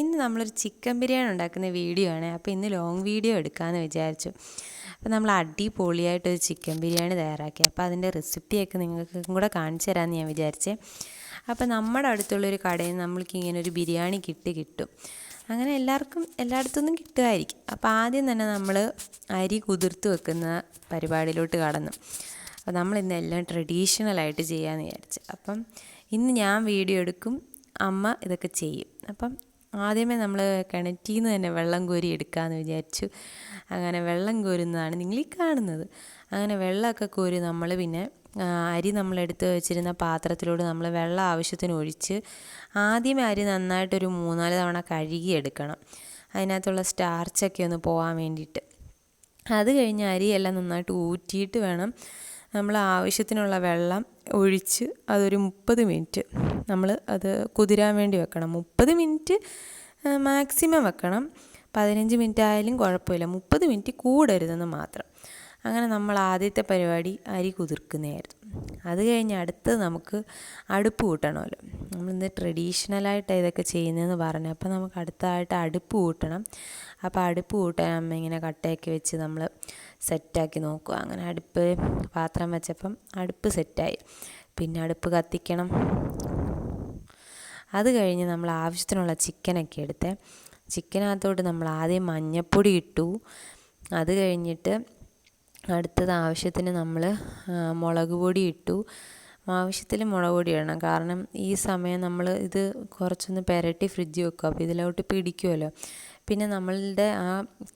ഇന്ന് നമ്മളൊരു ചിക്കൻ ബിരിയാണി ഉണ്ടാക്കുന്ന വീഡിയോ ആണ്. അപ്പോൾ ഇന്ന് ലോങ് വീഡിയോ എടുക്കാമെന്ന് വിചാരിച്ചു. അപ്പോൾ നമ്മൾ അടിപൊളിയായിട്ടൊരു ചിക്കൻ ബിരിയാണി തയ്യാറാക്കി. അപ്പോൾ അതിന്റെ റെസിപ്പിയൊക്കെ നിങ്ങൾക്ക് കൂടെ കാണിച്ചു തരാമെന്ന് ഞാൻ വിചാരിച്ചേ. അപ്പോൾ നമ്മുടെ അടുത്തുള്ളൊരു കടയിൽ നിന്ന് നമ്മൾക്ക് ഇങ്ങനെ ഒരു ബിരിയാണി കിട്ടി കിട്ടും. അങ്ങനെ എല്ലാവർക്കും എല്ലായിടത്തുനിന്നും കിട്ടുമായിരിക്കും. അപ്പോൾ ആദ്യം തന്നെ നമ്മൾ അരി കുതിർത്ത് വെക്കുന്ന പരിപാടിയിലോട്ട് കടന്നു. അപ്പോൾ നമ്മൾ ഇന്ന് എല്ലാം ട്രഡീഷണലായിട്ട് ചെയ്യാമെന്ന് വിചാരിച്ചു. അപ്പം ഇന്ന് ഞാൻ വീഡിയോ എടുക്കും അമ്മ ഇതൊക്കെ ചെയ്യും. അപ്പം ആദ്യമേ നമ്മൾ കിണറ്റിൽ നിന്ന് തന്നെ വെള്ളം കോരി എടുക്കാമെന്ന് വിചാരിച്ചു. അങ്ങനെ വെള്ളം കോരുന്നതാണ് നിങ്ങൾ ഈ കാണുന്നത്. അങ്ങനെ വെള്ളമൊക്കെ കോരി നമ്മൾ പിന്നെ അരി നമ്മൾ എടുത്ത് വെച്ചിരുന്ന പാത്രത്തിലൂടെ നമ്മൾ വെള്ളം ആവശ്യത്തിന് ഒഴിച്ച് ആദ്യമേ അരി നന്നായിട്ടൊരു മൂന്നാൽ തവണ കഴുകി എടുക്കണം അതിനകത്തുള്ള സ്റ്റാർച്ചൊക്കെ ഒന്ന് പോകാൻ വേണ്ടിയിട്ട്. അത് കഴിഞ്ഞ് അരിയെല്ലാം നന്നായിട്ട് ഊറ്റിയിട്ട് വേണം. നമ്മൾ ആവശ്യത്തിനുള്ള വെള്ളം ഒഴിച്ച് അതൊരു മുപ്പത് മിനിറ്റ് നമ്മൾ അത് കുതിരാൻ വേണ്ടി വെക്കണം. മുപ്പത് മിനിറ്റ് മാക്സിമം വെക്കണം. പതിനഞ്ച് മിനിറ്റ് ആയാലും കുഴപ്പമില്ല. മുപ്പത് മിനിറ്റ് കൂടരുതെന്ന് മാത്രം. അങ്ങനെ നമ്മൾ ആദ്യത്തെ പരിപാടി അരി കുതിർക്കുന്നതായിരുന്നു. അത് കഴിഞ്ഞ് അടുത്ത് നമുക്ക് അടുപ്പ് കൂട്ടണമല്ലോ. നമ്മളിന്ന് ട്രഡീഷണലായിട്ട് ഇതൊക്കെ ചെയ്യുന്നതെന്ന് പറഞ്ഞു. അപ്പോൾ നമുക്ക് അടുത്തായിട്ട് അടുപ്പ് കൂട്ടണം. അപ്പോൾ അടുപ്പ് കൂട്ടാൻ അമ്മ ഇങ്ങനെ കട്ടയൊക്കെ വെച്ച് നമ്മൾ സെറ്റാക്കി നോക്കുക. അങ്ങനെ അടുപ്പ് പാത്രം വെച്ചപ്പം അടുപ്പ് സെറ്റായി. പിന്നെ അടുപ്പ് കത്തിക്കണം. അത് കഴിഞ്ഞ് നമ്മൾ ആവശ്യത്തിനുള്ള ചിക്കനൊക്കെ എടുത്ത് ചിക്കനകത്തോട്ട് നമ്മൾ ആദ്യം മഞ്ഞപ്പൊടി ഇട്ടു. അത് കഴിഞ്ഞിട്ട് അടുത്തത് ആവശ്യത്തിന് നമ്മൾ മുളക് പൊടി ഇട്ടു. ആവശ്യത്തിൽ മുളക് പൊടി ഇടണം. കാരണം ഈ സമയം നമ്മൾ ഇത് കുറച്ചൊന്ന് പെരട്ടി ഫ്രിഡ്ജ് വെക്കുക അപ്പോൾ ഇതിലോട്ട് പിടിക്കുമല്ലോ പിന്നെ നമ്മളുടെ ആ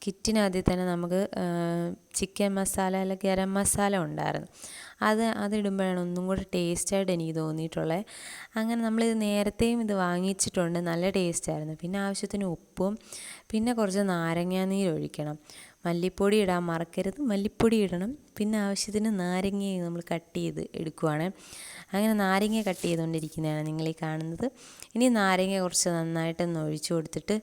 കിറ്റിനകത്തിൽ തന്നെ നമുക്ക് ചിക്കൻ മസാല അല്ല ഗരം മസാല ഉണ്ടായിരുന്നു. അത് അതിടുമ്പോഴാണ് ഒന്നും കൂടി ടേസ്റ്റായിട്ട് എനിക്ക് തോന്നിയിട്ടുള്ളത് അങ്ങനെ നമ്മളിത് നേരത്തെയും ഇത് വാങ്ങിച്ചിട്ടുണ്ട്. നല്ല ടേസ്റ്റായിരുന്നു. പിന്നെ ആവശ്യത്തിന് ഉപ്പും പിന്നെ കുറച്ച് നാരങ്ങാനീര് ഒഴിക്കണം. മല്ലിപ്പൊടി ഇടാൻ മറക്കരുത്. മല്ലിപ്പൊടി ഇടണം. പിന്നെ ആവശ്യത്തിന് നാരങ്ങ നമ്മൾ കട്ട് ചെയ്ത് എടുക്കുവാണ്. അങ്ങനെ നാരങ്ങ കട്ട് ചെയ്തുകൊണ്ടിരിക്കുന്നതാണ് നിങ്ങൾ ഈ കാണുന്നത്. ഇനി നാരങ്ങ കുറച്ച് നന്നായിട്ടൊന്ന് ഒഴിച്ചു കൊടുത്തിട്ട്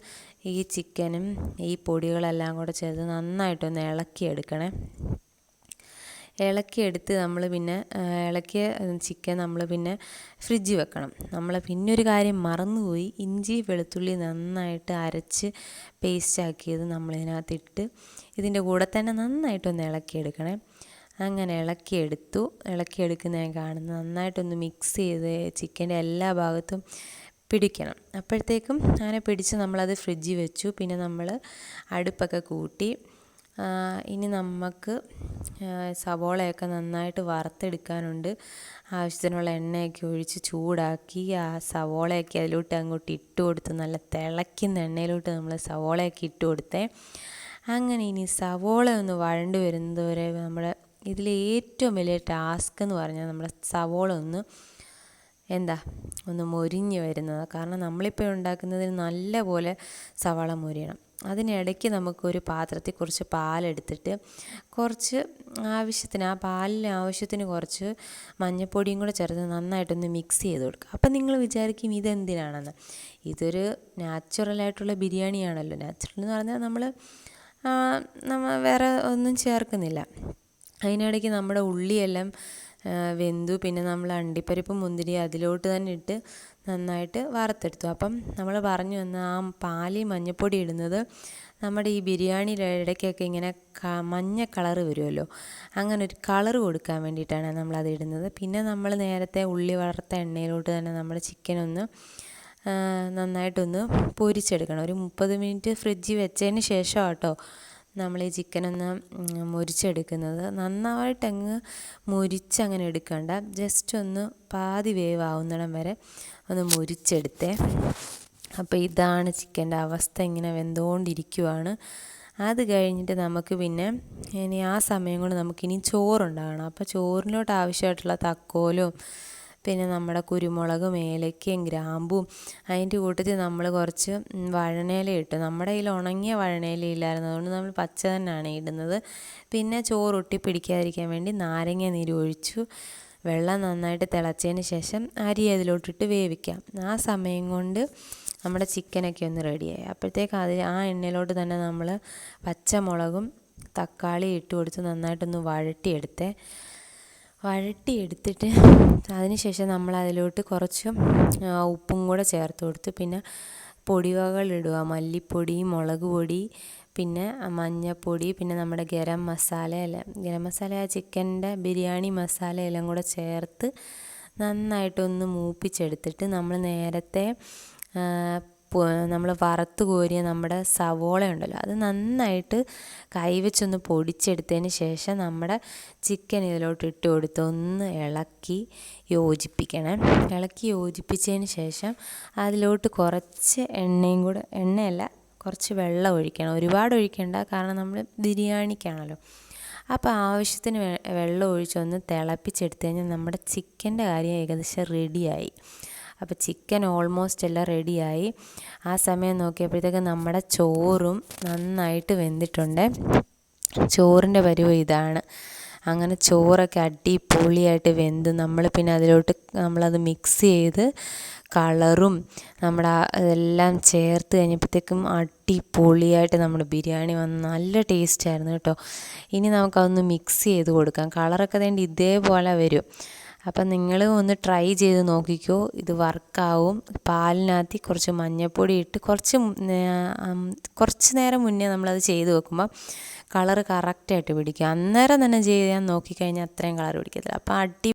ഈ ചിക്കനും ഈ പൊടികളെല്ലാം കൂടെ ചേർത്ത് നന്നായിട്ടൊന്ന് ഇളക്കിയെടുക്കണേ. ഇളക്കിയെടുത്ത് നമ്മൾ പിന്നെ ഇളക്കിയ ചിക്കൻ നമ്മൾ പിന്നെ ഫ്രിഡ്ജിൽ വെക്കണം. നമ്മൾ പിന്നെ ഒരു കാര്യം മറന്നുപോയി. ഇഞ്ചി വെളുത്തുള്ളി നന്നായിട്ട് അരച്ച് പേസ്റ്റാക്കിയത് നമ്മളിതിനകത്തിട്ട് ഇതിന്റെ കൂടെ തന്നെ നന്നായിട്ടൊന്ന് ഇളക്കിയെടുക്കണേ. അങ്ങനെ ഇളക്കിയെടുത്തു. ഇളക്കിയെടുക്കുന്ന ഞാൻ കാണുന്നത് നന്നായിട്ടൊന്ന് മിക്സ് ചെയ്ത് ചിക്കന്റെ എല്ലാ ഭാഗത്തും പിടിക്കണം. അപ്പോഴത്തേക്കും അങ്ങനെ പിടിച്ച് നമ്മളത് ഫ്രിഡ്ജിൽ വെച്ചു. പിന്നെ നമ്മൾ അടുപ്പൊക്കെ കൂട്ടി ഇനി നമുക്ക് സവോളയൊക്കെ നന്നായിട്ട് വറുത്തെടുക്കാനുണ്ട്. ആവശ്യത്തിനുള്ള എണ്ണയൊക്കെ ഒഴിച്ച് ചൂടാക്കി ആ സവോളയൊക്കെ അതിലോട്ട് അങ്ങോട്ട് ഇട്ട് കൊടുത്ത് നല്ല തിളയ്ക്കുന്ന എണ്ണയിലോട്ട് നമ്മൾ സവോളയൊക്കെ ഇട്ട് കൊടുത്തേ. അങ്ങനെ ഇനി സവോള ഒന്ന് വഴണ്ട് വരുന്നത് വരെ നമ്മുടെ ഇതിൽ ഏറ്റവും വലിയ ടാസ്ക് എന്ന് പറഞ്ഞാൽ നമ്മുടെ സവോള ഒന്ന് എന്താ ഒന്ന് മൊരിഞ്ഞ് വരുന്നത്. കാരണം നമ്മളിപ്പോൾ ഉണ്ടാക്കുന്നതിന് നല്ല പോലെ സവാള മൊരിയണം. അതിനിടയ്ക്ക് നമുക്കൊരു പാത്രത്തിൽ കുറച്ച് പാലെടുത്തിട്ട് കുറച്ച് ആവശ്യത്തിന് ആ പാലിന് ആവശ്യത്തിന് കുറച്ച് മഞ്ഞൾപ്പൊടിയും കൂടെ ചേർത്ത് നന്നായിട്ടൊന്ന് മിക്സ് ചെയ്ത് കൊടുക്കുക. അപ്പം നിങ്ങൾ വിചാരിക്കും ഇതെന്തിനാണെന്ന്. ഇതൊരു നാച്ചുറലായിട്ടുള്ള ബിരിയാണിയാണല്ലോ. നാച്ചുറൽ എന്ന് പറഞ്ഞാൽ നമ്മൾ നമ്മൾ വേറെ ഒന്നും ചേർക്കുന്നില്ല. അതിനിടയ്ക്ക് നമ്മുടെ ഉള്ളിയെല്ലാം വെന്തു. പിന്നെ നമ്മൾ അണ്ടിപ്പരിപ്പ് മുന്തിരി അതിലോട്ട് തന്നെ ഇട്ട് നന്നായിട്ട് വറുത്തെടുത്തു. അപ്പം നമ്മൾ പറഞ്ഞു വന്ന ആ പാലി മഞ്ഞൾപ്പൊടി ഇടുന്നത് നമ്മുടെ ഈ ബിരിയാണിയുടെ ഇടയ്ക്കൊക്കെ ഇങ്ങനെ മഞ്ഞ കളറ് വരുമല്ലോ? അങ്ങനെ ഒരു കളറ് കൊടുക്കാൻ വേണ്ടിയിട്ടാണ് നമ്മളത് ഇടുന്നത്. പിന്നെ നമ്മൾ നേരത്തെ ഉള്ളി വറുത്ത എണ്ണയിലോട്ട് തന്നെ നമ്മൾ ചിക്കനൊന്ന് നന്നായിട്ടൊന്ന് പൊരിച്ചെടുക്കണം. ഒരു മുപ്പത് മിനിറ്റ് ഫ്രിഡ്ജിൽ വെച്ചതിന് ശേഷം കേട്ടോ നമ്മൾ ഈ ചിക്കനൊന്ന് മുരിച്ചെടുക്കുന്നത്. നന്നായിട്ടങ്ങ് മുരിച്ചങ്ങനെ എടുക്കണ്ട. ജസ്റ്റ് ഒന്ന് പാതി വേവാവുന്നിടം വരെ ഒന്ന് മുരിച്ചെടുത്തേ. അപ്പോൾ ഇതാണ് ചിക്കന്റെ അവസ്ഥ. ഇങ്ങനെ വെന്തുകൊണ്ടിരിക്കുവാണ് അത് കഴിഞ്ഞിട്ട് നമുക്ക് പിന്നെ ഇനി ആ സമയം കൊണ്ട് നമുക്കിനി ചോറുണ്ടാകണം. അപ്പോൾ ചോറിനോട്ട് ആവശ്യമായിട്ടുള്ള തക്കോലും പിന്നെ നമ്മുടെ കുരുമുളകും ഏലക്കയും ഗ്രാമ്പും അതിന്റെ കൂട്ടത്തിൽ നമ്മൾ കുറച്ച് വഴണയില ഇട്ടു. നമ്മുടെ കയ്യിൽ ഉണങ്ങിയ വഴണയില ഇല്ലായിരുന്നു. അതുകൊണ്ട് നമ്മൾ പച്ച തന്നെയാണ് ഇടുന്നത്. പിന്നെ ചോറ് ഒട്ടി പിടിക്കാതിരിക്കാൻ വേണ്ടി നാരങ്ങ നീര് ഒഴിച്ചു. വെള്ളം നന്നായിട്ട് തിളച്ചതിന് ശേഷം അരി അതിലോട്ടിട്ട് വേവിക്കാം. ആ സമയം കൊണ്ട് നമ്മുടെ ചിക്കനൊക്കെ ഒന്ന് റെഡിയായി. അപ്പോഴത്തേക്ക് അതിൽ ആ എണ്ണയിലോട്ട് തന്നെ നമ്മൾ പച്ചമുളകും തക്കാളി ഇട്ട് കൊടുത്ത് നന്നായിട്ടൊന്ന് വഴട്ടിയെടുത്തേ വഴട്ടിയെടുത്തിട്ട് അതിന് ശേഷം നമ്മൾ അതിലോട്ട് കുറച്ച് ഉപ്പും കൂടെ ചേർത്ത് കൊടുത്ത് പിന്നെ പൊടിവകൾ ഇടുക മല്ലിപ്പൊടി മുളക് പൊടി പിന്നെ മഞ്ഞൾപ്പൊടി പിന്നെ നമ്മുടെ ഗരം മസാല എല്ലാം ഗരം മസാല ആ ചിക്കന്റെ ബിരിയാണി മസാല എല്ലാം കൂടെ ചേർത്ത് നന്നായിട്ടൊന്ന് മൂപ്പിച്ചെടുത്തിട്ട് നമ്മൾ നേരത്തെ നമ്മൾ വറുത്ത് കോരിയ നമ്മുടെ സവോള ഉണ്ടല്ലോ അത് നന്നായിട്ട് കൈവച്ചൊന്ന് പൊടിച്ചെടുത്തതിന് ശേഷം നമ്മുടെ ചിക്കൻ ഇതിലോട്ട് ഇട്ട് കൊടുത്ത് ഒന്ന് ഇളക്കി യോജിപ്പിക്കണം. ഇളക്കി യോജിപ്പിച്ചതിന് ശേഷം അതിലോട്ട് കുറച്ച് എണ്ണയും കൂടെ എണ്ണയല്ല കുറച്ച് വെള്ളം ഒഴിക്കണം. ഒരുപാട് ഒഴിക്കേണ്ട കാരണം നമ്മൾ ബിരിയാണിക്കാണല്ലോ. അപ്പോൾ ആവശ്യത്തിന് വെള്ളം ഒഴിച്ചൊന്ന് തിളപ്പിച്ചെടുത്ത് കഴിഞ്ഞാൽ നമ്മുടെ ചിക്കന്റെ കാര്യം ഏകദേശം റെഡിയായി അപ്പോൾ ചിക്കൻ ഓൾമോസ്റ്റ് എല്ലാം റെഡിയായി ആ സമയം നോക്കിയപ്പോഴത്തേക്ക് നമ്മുടെ ചോറും നന്നായിട്ട് വെന്തിട്ടുണ്ട്. ചോറിന്റെ പരുവം ഇതാണ്. അങ്ങനെ ചോറൊക്കെ അടിപൊളിയായിട്ട് വെന്ത് നമ്മൾ പിന്നെ അതിലോട്ട് നമ്മളത് മിക്സ് ചെയ്ത് കളറും നമ്മുടെ അതെല്ലാം ചേർത്ത് കഴിഞ്ഞപ്പോഴത്തേക്കും അടിപൊളിയായിട്ട് നമ്മുടെ ബിരിയാണി വന്ന് നല്ല ടേസ്റ്റായിരുന്നു കേട്ടോ. ഇനി നമുക്കതൊന്ന് മിക്സ് ചെയ്ത് കൊടുക്കാം. കളറൊക്കെ വേണ്ടി ഇതേപോലെ വരും. അപ്പം നിങ്ങൾ ഒന്ന് ട്രൈ ചെയ്ത് നോക്കിക്കോ. ഇത് വർക്കാവും പാലിനകത്ത് കുറച്ച് മഞ്ഞൾപ്പൊടി ഇട്ട് കുറച്ച് കുറച്ച് നേരം മുന്നേ നമ്മളത് ചെയ്ത് വെക്കുമ്പോൾ കളറ് കറക്റ്റായിട്ട് പിടിക്കും. അന്നേരം തന്നെ ചെയ്യാൻ നോക്കിക്കഴിഞ്ഞാൽ അത്രയും കളർ പിടിക്കത്തില്ല. അപ്പോൾ അടി